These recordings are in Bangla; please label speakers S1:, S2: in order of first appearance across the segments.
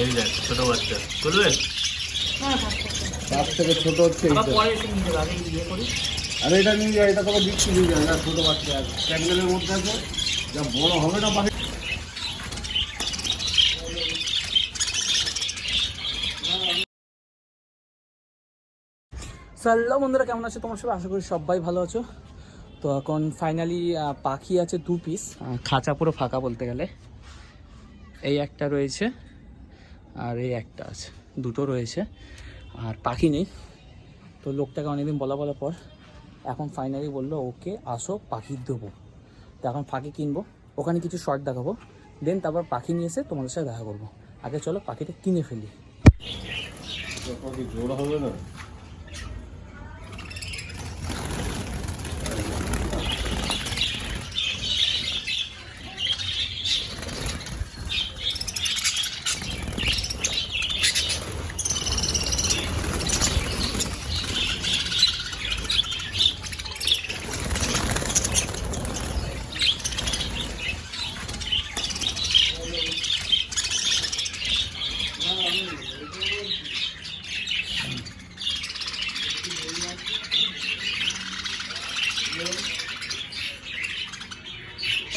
S1: এই দেখ ছোট বাচ্চা।
S2: থাক।
S3: তার থেকে ছোট হচ্ছে
S2: ইয়ে করি।
S3: আরে এটা নিয়ে যায় এটা তোকে দিচ্ছি নিয়ে যায় ছোট বাচ্চা আছে। প্যান্ডেলের মধ্যে আছে। যা বড় হবে না পাখি
S2: হ্যালো বন্ধুরা কেমন আছো? তোমার সবাই? আশা করি সবাই ভালো আছো। তো এখন ফাইনালি পাখি আছে দু পিস খাঁচা পুরো ফাঁকা বলতে গেলে। এই একটা রয়েছে। আর এই একটা আছে। দুটো রয়েছে। আর পাখি নেই। তো লোকটাকে অনেকদিন বলা বলার পর এখন ফাইনালি বলল, ওকে আসো, পাখি দেবো। তো এখন পাখি কিনবো। ওখানে কিছু শর্ট দেখাবো। দেন তারপর পাখি নিয়ে এসে তোমাদের সাথে দেখা করব। আগে চলো পাখিটা কিনে ফেলি।
S3: জোর হবে না?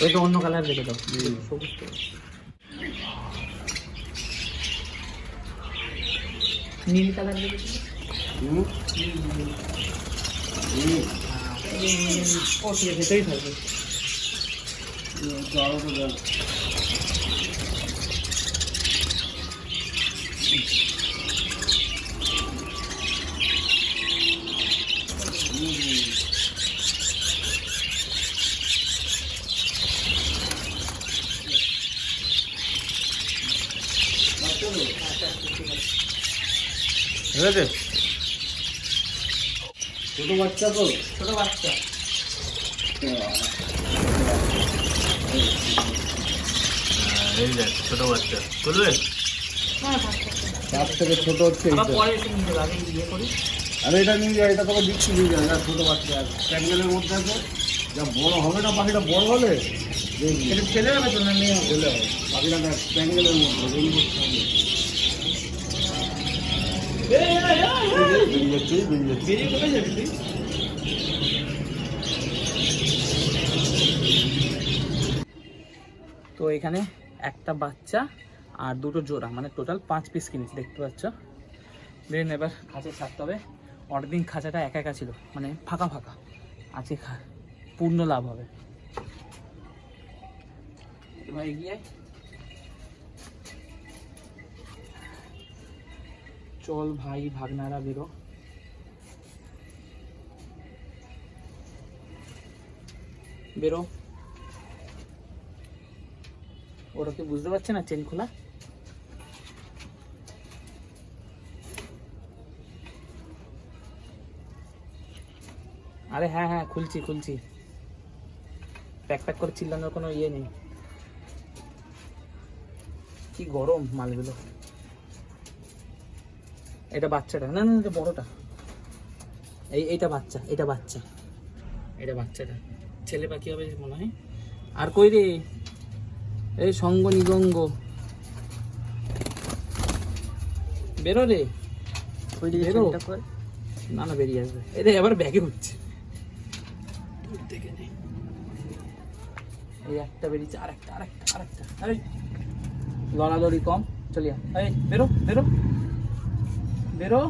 S2: এটা অন্য কালার রেখে দাও। সবুজ নীল কালার আছে এটাই থাকবে।
S3: তো আরও
S1: ঠিক আছে
S3: ছোট বাচ্চা তো?
S2: ছোট বাচ্চা।
S1: এই দেখ ছোট বাচ্চা। তুলবে?
S2: হ্যাঁ।
S3: তার থেকে ছোট হচ্ছে
S2: পরে নিয়ে ইয়ে করি।
S3: আরে এটা নিয়ে এটা তোকে দিচ্ছি নিয়ে যায় এটা ছোট বাচ্চা আছে। প্যান্ডেলের মধ্যে আছে। যা বড় হবে না পাখিটা বড় হলে?
S2: ছেলে ছেলে হবে তো না মেয়ে হবে?
S3: পাখিটা প্যান্ডেলের মধ্যে
S2: তো এখানে একটা বাচ্চা আর দুটো জোড়া মানে টোটাল পাঁচ পিস কিনেছি, দেখতে পাচ্ছ? দেখুন এবার খাঁচা ছাড়তে হবে। অনেকদিন খাঁচাটা একা একা ছিল মানে ফাঁকা ফাঁকা। আছে পূর্ণ লাভ হবে। এবার এগিয়ে চল ভাই, ভাগনারা বেরো। বেরো। ওরা কি বুঝতে পারছে না চেন খোলা? আরে হ্যাঁ হ্যাঁ খুলছি খুলছি। প্যাক প্যাক করে চিল্লানোর কোনো ইয়ে নেই। কি গরম মালগুলো। এটা বাচ্চাটা। না না এটা বড়টা। এই এইটা বাচ্চা এটা বাচ্চা। এটা বাচ্চাটা। ছেলে পাখি হবে মনে হয়। আর কই রে? এই সঙ্গ নিগঙ্গ। বেরো রে। বেরো। না না বেরিয়ে আসবে। এটা এবার ব্যাগে হচ্ছে। এই একটা বেরিয়েছে আরেকটা আরেকটা আরেকটা। আরে লড়ালড়ি কম। চলিয়া এই বেরো বেরো। বেরো।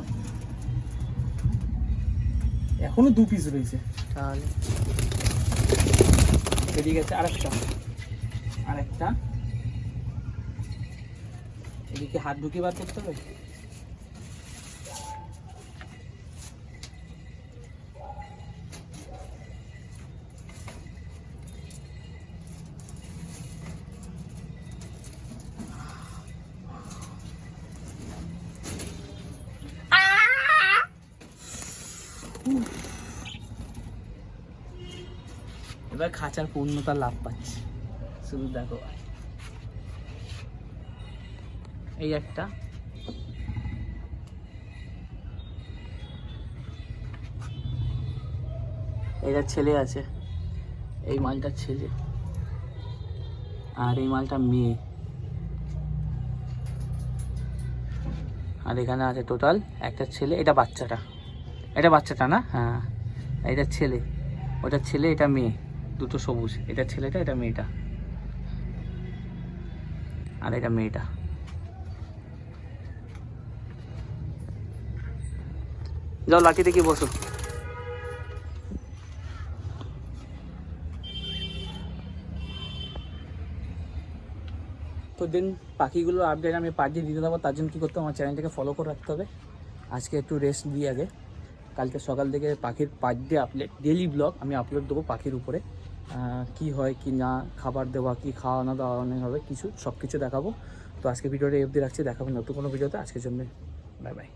S2: এখনও দু পিস রয়েছে। তাহলে। বেরিয়ে গেছে আরেকটা। আরেকটা। এদিকে হাত ঢুকিয়ে বার করতে হবে? এবার খাঁচার পূর্ণতা লাভ পাচ্ছি। শুধু দেখো এই একটা। এটা ছেলে আছে। এই মালটা ছেলে। আর এই মালটা মেয়ে। আর এখানে আছে টোটাল একটা ছেলে, এটা বাচ্চাটা। এটা বাচ্চাটা না? হ্যাঁ। এটা ছেলে। ওটা ছেলে, এটা মেয়ে। দুটো সবুজ। এটা ছেলেটা, এটা মেয়েটা। আর এটা মেয়েটা। যাও, লাঠি দেখি বসো। তো দেন, পাখিগুলোর আপডেট আমি পাঠিয়ে দিতে দেবো। তার জন্য কী করতে আমার চ্যানেলটাকে ফলো করে রাখতে হবে। আজকে একটু রেস্ট দিই আগে। কালকে সকাল থেকে পাখির per day update daily vlog আমি আপলোড দেবো পাখির উপরে। কি হয়, কি না, খাবার দেওয়া, কি খাওয়ানো, দাওয়ানো হবে, কিছু সব কিছু দেখাবো। তো আজকে ভিডিওটা এফ দিয়ে রাখছি, দেখাবো নতুন কোনো ভিডিওতে। আজকের জন্য বাই বাই